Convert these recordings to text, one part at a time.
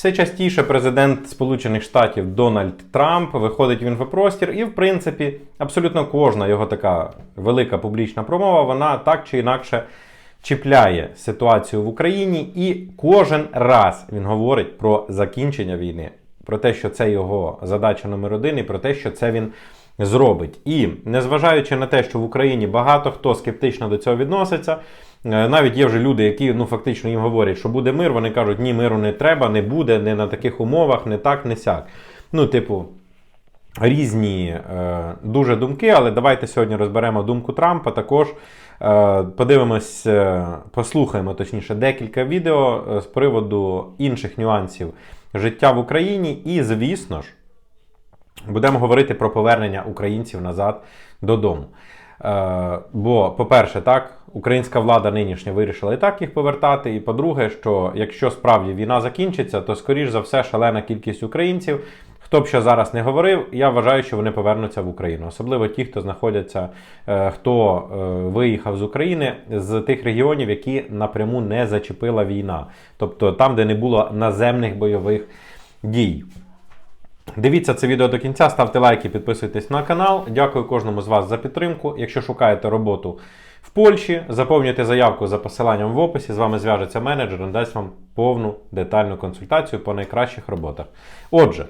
Все частіше президент Сполучених Штатів Дональд Трамп виходить в інфопростір, і, в принципі, абсолютно кожна його така велика публічна промова, вона так чи інакше чіпляє ситуацію в Україні, і кожен раз він говорить про закінчення війни, про те, що це його задача номер один, і про те, що це він зробить. І незважаючи на те, що в Україні багато хто скептично до цього відноситься. Е, Навіть є вже люди, які ну фактично їм говорять, що буде мир. Вони кажуть, ні, миру не треба, не буде, не на таких умовах, не так, не сяк. Ну, типу, різні е, дуже думки, але давайте сьогодні розберемо думку Трампа. Також е, подивимось, е, послухаємо точніше декілька відео е, з приводу інших нюансів життя в Україні. І, звісно ж, будемо говорити про повернення українців назад додому. Е, бо, по-перше, так, українська влада нинішня вирішила і так їх повертати. І по-друге, що якщо справді війна закінчиться, то скоріш за все шалена кількість українців. Хто б ще зараз не говорив, я вважаю, що вони повернуться в Україну. Особливо ті, хто знаходяться, е, хто е, виїхав з України з тих регіонів, які напряму не зачепила війна, тобто там, де не було наземних бойових дій. Дивіться це відео до кінця, ставте лайки, підписуйтесь на канал. Дякую кожному з вас за підтримку. Якщо шукаєте роботу в Польщі, заповнюйте заявку за посиланням в описі. З вами зв'яжеться менеджер і дасть вам повну детальну консультацію по найкращих роботах. Отже,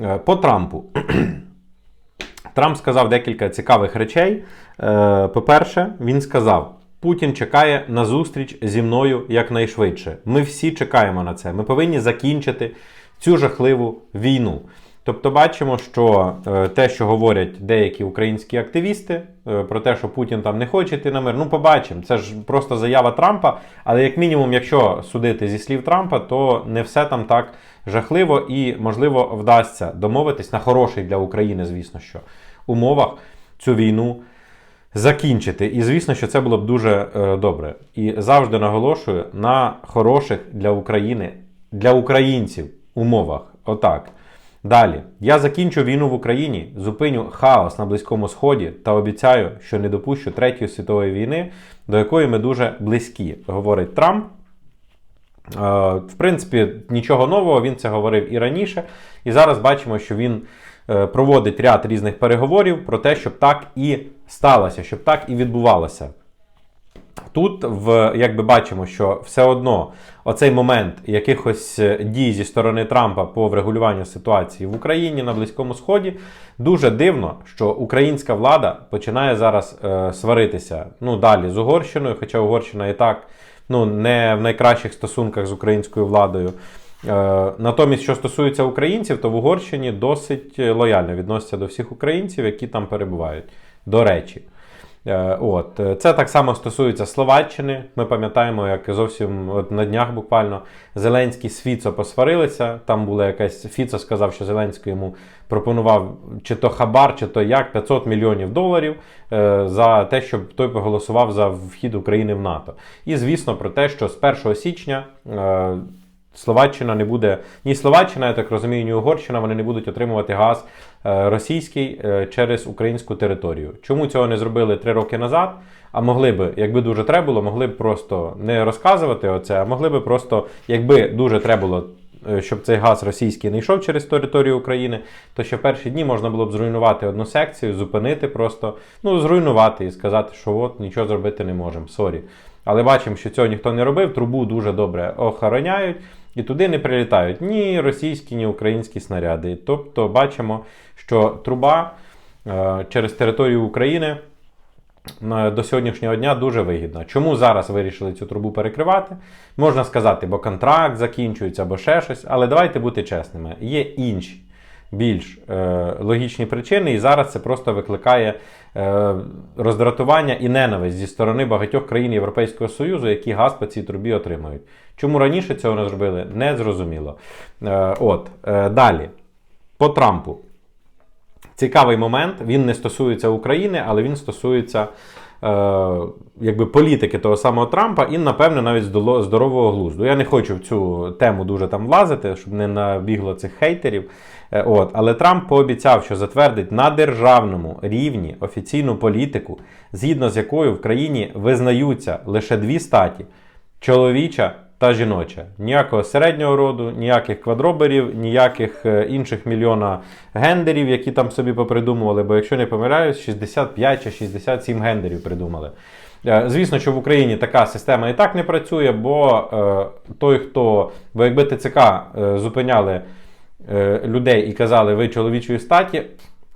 е, по Трампу. Трамп сказав декілька цікавих речей. Е, По-перше, він сказав: Путін чекає на зустріч зі мною якнайшвидше. Ми всі чекаємо на це. Ми повинні закінчити цю жахливу війну. Тобто бачимо, що е, те, що говорять деякі українські активісти е, про те, що Путін там не хоче йти на мир, ну побачимо. Це ж просто заява Трампа. Але як мінімум, якщо судити зі слів Трампа, то не все там так жахливо і можливо вдасться домовитись на хороший для України, звісно, що умовах цю війну закінчити. І звісно, що це було б дуже е, добре. І завжди наголошую на хороших для України, для українців умовах. Отак. Далі, я закінчу війну в Україні, зупиню хаос на Близькому Сході та обіцяю, що не допущу Третьої світової війни, до якої ми дуже близькі, говорить Трамп. Е, В принципі, нічого нового, він це говорив і раніше. І зараз бачимо, що він е, проводить ряд різних переговорів про те, щоб так і сталося, щоб так і відбувалося. Тут, в, якби бачимо, що все одно оцей момент якихось е, дій зі сторони Трампа по врегулюванню ситуації в Україні на Близькому Сході дуже дивно, що українська влада починає зараз е, сваритися ну далі з Угорщиною, хоча Угорщина і так ну, не в найкращих стосунках з українською владою. Е, Натомість, що стосується українців, то в Угорщині досить лояльно відносяться до всіх українців, які там перебувають. До речі. Е, От. е, Це так само стосується Словаччини. Ми пам'ятаємо, як зовсім от на днях буквально Зеленський з Фіцо посварилися. Там була якась Фіцо сказав, що Зеленський йому пропонував чи то хабар, чи то як 500 мільйонів доларів е, за те, щоб той проголосував за вхід України в НАТО. І звісно про те, що з 1 січня. Словаччина не буде ні Словаччина, я так розумію, ні Угорщина, вони не будуть отримувати газ е, російський е, через українську територію. Чому цього не зробили три роки назад? А могли би, якби дуже треба було, могли б просто не розказувати оце, а могли би просто, якби дуже треба було, е, щоб цей газ російський не йшов через територію України, то ще в перші дні можна було б зруйнувати одну секцію, зупинити просто, ну зруйнувати і сказати, що от нічого зробити не можемо. Сорі. Але бачимо, що цього ніхто не робив. Трубу дуже добре охороняють. І туди не прилітають ні російські, ні українські снаряди. Тобто бачимо, що труба е, через територію України е, до сьогоднішнього дня дуже вигідна. Чому зараз вирішили цю трубу перекривати? Можна сказати, бо контракт закінчується, або ще щось. Але давайте бути чесними. Є інші більш е, логічні причини, і зараз це просто викликає е, роздратування і ненависть зі сторони багатьох країн Європейського Союзу, які газ по цій трубі отримують. Чому раніше цього не зробили, не зрозуміло. Е, от, е, далі. По Трампу. Цікавий момент. Він не стосується України, але він стосується е, якби політики того самого Трампа і, напевне, навіть здорового глузду. Я не хочу в цю тему дуже там влазити, щоб не набігло цих хейтерів. Е, От. Але Трамп пообіцяв, що затвердить на державному рівні офіційну політику, згідно з якою в країні визнаються лише дві статі чоловіча та жіноча. Ніякого середнього роду, ніяких квадроберів, ніяких е, інших мільйона гендерів, які там собі попридумували. Бо якщо не помиляюсь, 65 чи 67 гендерів придумали. Е, Звісно, що в Україні така система і так не працює, бо той, хто, бо якби ТЦК зупиняли е, людей і казали, ви чоловічої статі,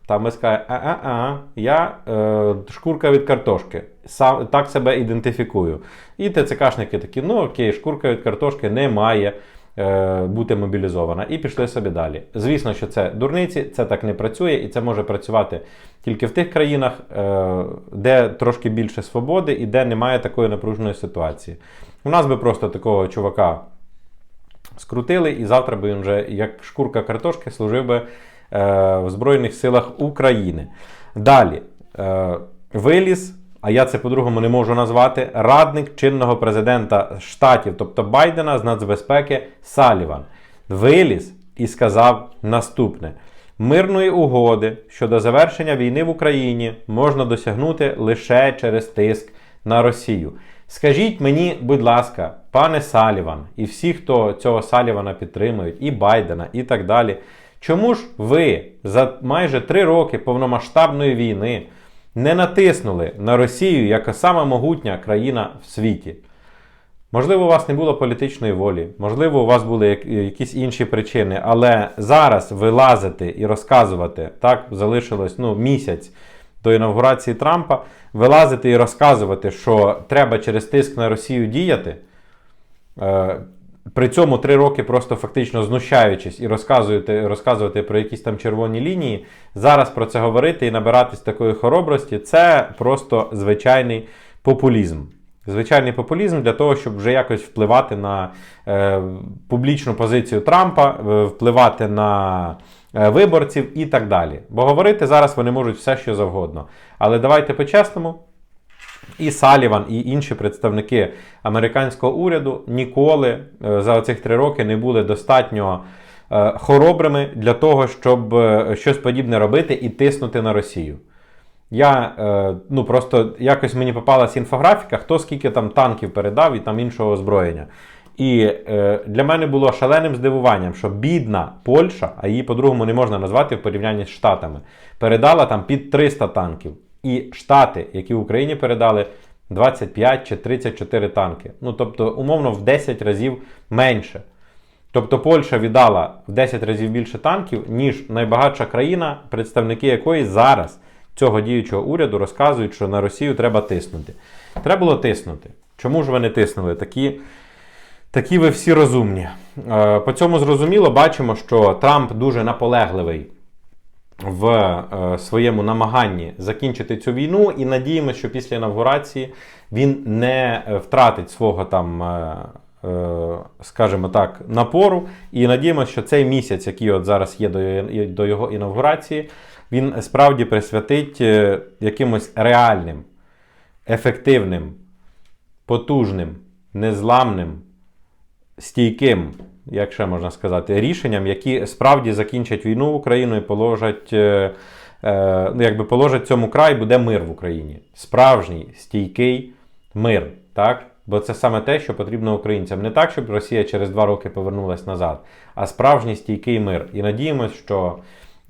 там ми скаже, а-а-а, я е, шкурка від картошки. Сам так себе ідентифікую. І ТЦКшники такі, ну окей, шкурка від картошки не має е, бути мобілізована. І пішли собі далі. Звісно, що це дурниці, це так не працює, і це може працювати тільки в тих країнах, е, де трошки більше свободи і де немає такої напруженої ситуації. У нас би просто такого чувака скрутили, і завтра би він вже, як шкурка картошки, служив би е, в Збройних силах України. Далі е, виліз, а я це по-другому не можу назвати, радник чинного президента штатів, тобто Байдена з нацбезпеки Саліван. Виліз і сказав наступне: мирної угоди щодо завершення війни в Україні можна досягнути лише через тиск на Росію. Скажіть мені, будь ласка, пане Саліван, і всі, хто цього Салівана підтримують, і Байдена, і так далі. Чому ж ви за майже три роки повномасштабної війни не натиснули на Росію як сама могутня країна в світі? Можливо, у вас не було політичної волі, можливо, у вас були якісь інші причини, але зараз вилазити і розказувати, так, залишилось ну, місяць до інавгурації Трампа, вилазити і розказувати, що треба через тиск на Росію діяти. Е, при цьому три роки просто фактично знущаючись і розказуєте, розказувати про якісь там червоні лінії, зараз про це говорити і набиратись такої хоробрості це просто звичайний популізм. Звичайний популізм для того, щоб вже якось впливати на е, публічну позицію Трампа, е, впливати на е, виборців і так далі. Бо говорити зараз вони можуть все, що завгодно. Але давайте по-чесному, і Саліван, і інші представники американського уряду ніколи е, за цих три роки не були достатньо е, хоробрими для того, щоб е, щось подібне робити і тиснути на Росію. Я ну просто якось мені попалась інфографіка, хто скільки там танків передав і там іншого озброєння. І е, для мене було шаленим здивуванням, що бідна Польща, а її по-другому не можна назвати в порівнянні з Штатами, передала там під 300 танків. І Штати, які Україні передали 25 чи 34 танки. Ну тобто, умовно, в 10 разів менше. Тобто Польща віддала в 10 разів більше танків, ніж найбагатша країна, представники якої зараз цього діючого уряду розказують, що на Росію треба тиснути. Треба було тиснути. Чому ж ви не тиснули? Такі, такі ви всі розумні. Е, По цьому зрозуміло, бачимо, що Трамп дуже наполегливий в е, своєму намаганні закінчити цю війну, і надіємося, що після інавгурації він не е, втратить свого там. е, е, Скажімо так, напору, і надіємося, що цей місяць, який от зараз є до, його- інавгурації, він справді присвятить е, якимось реальним, ефективним, потужним, незламним, стійким, як ще можна сказати, рішенням, які справді закінчать війну в Україну і положать, е, е, ну, якби положать цьому край, буде мир в Україні. Справжній стійкий мир. Так? Бо це саме те, що потрібно українцям. Не так, щоб Росія через два роки повернулась назад, а справжній стійкий мир. І надіємось, що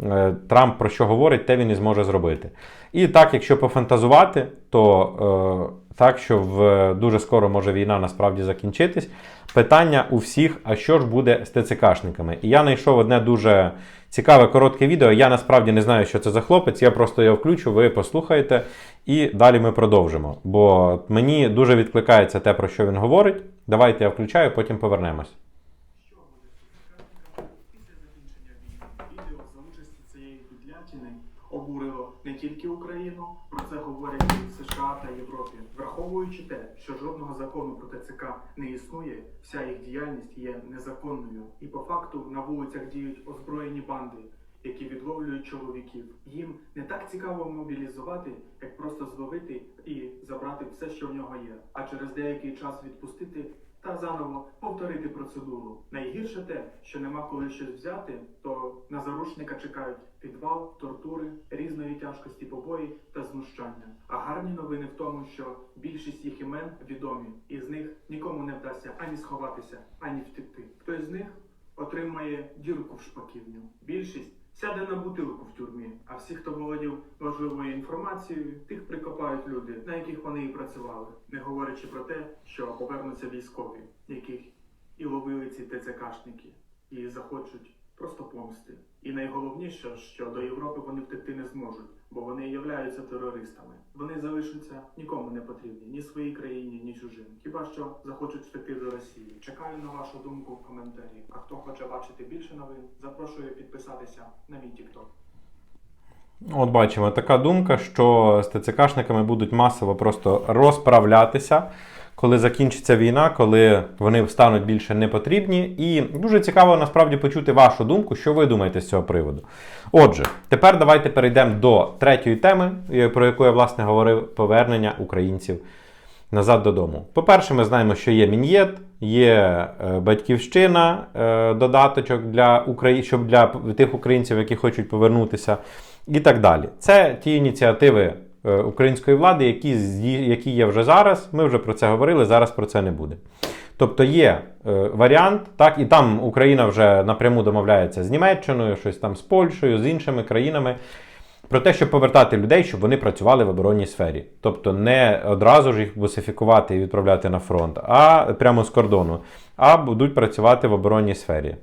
е, Трамп про що говорить, те він і зможе зробити. І так, якщо пофантазувати, то е, так, що в дуже скоро може війна насправді закінчитись. Питання у всіх: а що ж буде з ТЦКшниками? І я знайшов одне дуже цікаве коротке відео. Я насправді не знаю, що це за хлопець. Я просто його включу, ви послухаєте, і далі ми продовжимо. Бо мені дуже відкликається те, про що він говорить. Давайте я включаю, потім повернемось. Обурило не тільки Україну, про це говорять і в США та Європі. Враховуючи те, що жодного закону про ТЦК не існує, вся їх діяльність є незаконною. І по факту на вулицях діють озброєні банди, які відловлюють чоловіків. Їм не так цікаво мобілізувати, як просто зловити і забрати все, що в нього є. А через деякий час відпустити та заново повторити процедуру. Найгірше те, що нема коли щось взяти, то на заручника чекають підвал, тортури, різної тяжкості побої та знущання. А гарні новини в тому, що більшість їх імен відомі, і з них нікому не вдасться ані сховатися, ані втекти. Хтось з них отримає дірку в шпаківню. Більшість сяде на бутилку в тюрмі, а всі, хто володів важливою інформацією, тих прикопають люди, на яких вони і працювали, не говорячи про те, що повернуться військові, яких і ловили ці ТЦКшники, і захочуть просто помсти. І найголовніше, що до Європи вони втекти не зможуть, бо вони являються терористами. Вони залишаться нікому не потрібні, ні своїй країні, ні чужим. Хіба що захочуть втекти до Росії. Чекаю на вашу думку в коментарі. А хто хоче бачити більше новин, запрошую підписатися на мій TikTok. От бачимо така думка, що з ТЦКшниками будуть масово просто розправлятися, коли закінчиться війна, коли вони стануть більше не потрібні. І дуже цікаво насправді почути вашу думку, що ви думаєте з цього приводу. Отже, тепер давайте перейдемо до третьої теми, е, про яку я власне говорив: повернення українців назад додому. По-перше, ми знаємо, що є Мін'єт, є е, батьківщина, е, додаточок для Украї... щоб для тих українців, які хочуть повернутися, і так далі. Це ті ініціативи е, української влади, які, які є вже зараз. Ми вже про це говорили, зараз про це не буде. Тобто є е, варіант, так, і там Україна вже напряму домовляється з Німеччиною, щось там з Польщею, з іншими країнами. Про те, щоб повертати людей, щоб вони працювали в оборонній сфері. Тобто не одразу ж їх бусифікувати і відправляти на фронт, а прямо з кордону, а будуть працювати в оборонній сфері,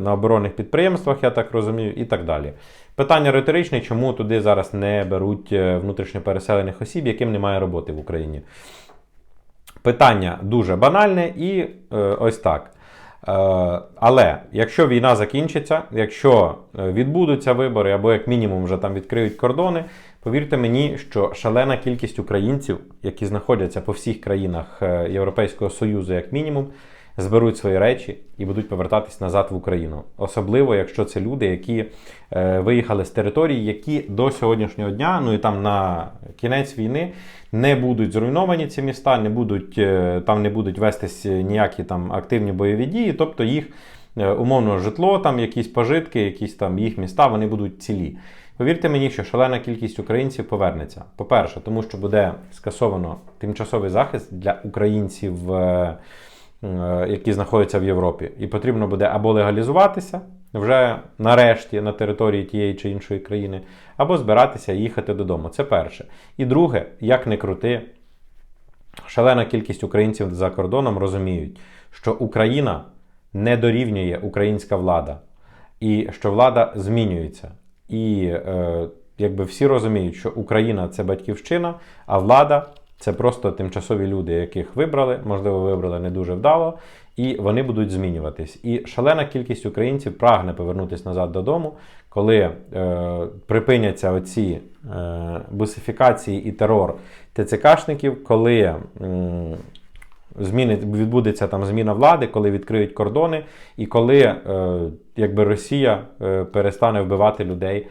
на оборонних підприємствах, я так розумію, і так далі. Питання риторичне, чому туди зараз не беруть е, внутрішньо переселених осіб, яким немає роботи в Україні. Питання дуже банальне і е, ось так. Е, але якщо війна закінчиться, якщо е, відбудуться вибори, або як мінімум вже там відкриють кордони, повірте мені, що шалена кількість українців, які знаходяться по всіх країнах е, Європейського Союзу, як мінімум, зберуть свої речі і будуть повертатись назад в Україну. Особливо, якщо це люди, які е, виїхали з територій, які до сьогоднішнього дня, ну і там на кінець війни, не будуть зруйновані ці міста, не будуть, е, там не будуть вестись ніякі там активні бойові дії, тобто їх е, умовно житло, там якісь пожитки, якісь там їх міста, вони будуть цілі. Повірте мені, що шалена кількість українців повернеться. По-перше, тому що буде скасовано тимчасовий захист для українців, які знаходяться в Європі. І потрібно буде або легалізуватися вже нарешті на території тієї чи іншої країни, або збиратися і їхати додому. Це перше. І друге, як не крути, шалена кількість українців за кордоном розуміють, що Україна не дорівнює українська влада, і що влада змінюється. І е, якби всі розуміють, що Україна це батьківщина, а влада це просто тимчасові люди, яких вибрали, можливо, вибрали не дуже вдало, і вони будуть змінюватись. І шалена кількість українців прагне повернутися назад додому, коли е, припиняться оці е, бусифікації і терор ТЦКшників, коли. м, Зміни відбудеться там зміна влади, коли відкриють кордони, і коли е, якби Росія е, перестане вбивати людей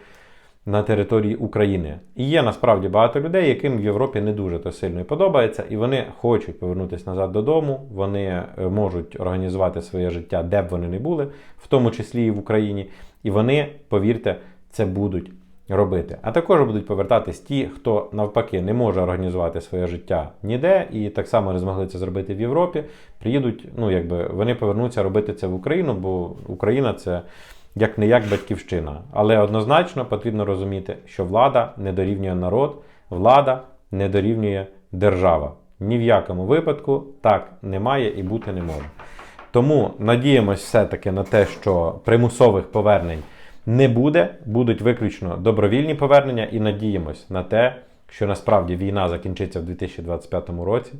на території України. І є насправді багато людей, яким в Європі не дуже то сильно подобається, і вони хочуть повернутися назад додому. Вони е, можуть організувати своє життя, де б вони не були, в тому числі і в Україні. І вони, повірте, це будуть робити. А також будуть повертатись ті, хто навпаки не може організувати своє життя ніде, і так само не змогли це зробити в Європі. Приїдуть, ну якби вони повернуться робити це в Україну, бо Україна це як не як батьківщина. Але однозначно потрібно розуміти, що влада не дорівнює народ, влада не дорівнює держава. Ні в якому випадку так немає і бути не може. Тому надіємось все-таки на те, що примусових повернень не буде, будуть виключно добровільні повернення, і надіємось на те, що насправді війна закінчиться в 2025 році,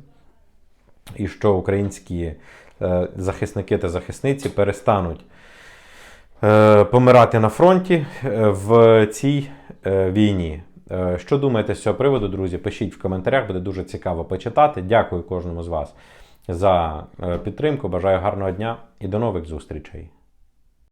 і що українські е, захисники та захисниці перестануть помирати на фронті е, в цій е, війні. Е, Що думаєте з цього приводу, друзі? Пишіть в коментарях, буде дуже цікаво почитати. Дякую кожному з вас за е, підтримку. Бажаю гарного дня і до нових зустрічей.